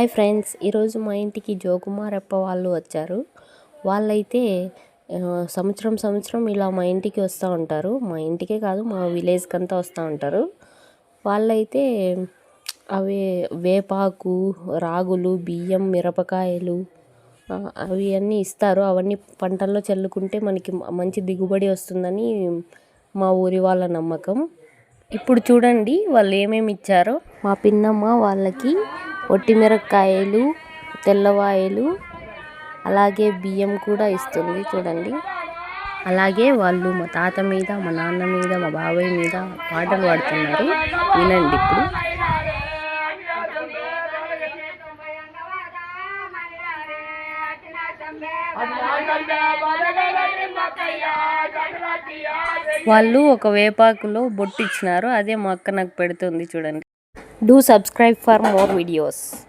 Hi friends ఈరోజు మా ఇంటికి జోకుమారప్ప వాళ్ళు వచ్చారు. వాళ్ళైతే సంవత్సరం సంవత్సరం ఇలా మా ఇంటికి వస్తూ ఉంటారు. మా ఇంటికే కాదు మా విలేజ్కి అంతా వస్తూ ఉంటారు. వాళ్ళైతే అవి వేపాకు రాగులు బియ్యం మిరపకాయలు అవి అన్నీ ఇస్తారు. అవన్నీ పంటల్లో చల్లుకుంటే మనకి మంచి దిగుబడి వస్తుందని మా ఊరి వాళ్ళ నమ్మకం. ఇప్పుడు చూడండి వాళ్ళు ఏమేమి ఇచ్చారో. మా పిన్నమ్మ వాళ్ళకి ఒట్టిమిరపకాయలు తెల్లవాయలు అలాగే బియ్యం కూడా ఇస్తుంది చూడండి. అలాగే వాళ్ళు మా తాత మీద మా నాన్న మీద మా బాబాయ్ మీద పాటలు పాడుతున్నారు. వినండి ఇప్పుడు. వాళ్ళు ఒక వేపాకులో బొట్టు ఇచ్చినారు. అదే మా అక్క నాకు పెడుతుంది చూడండి. Do subscribe for more videos.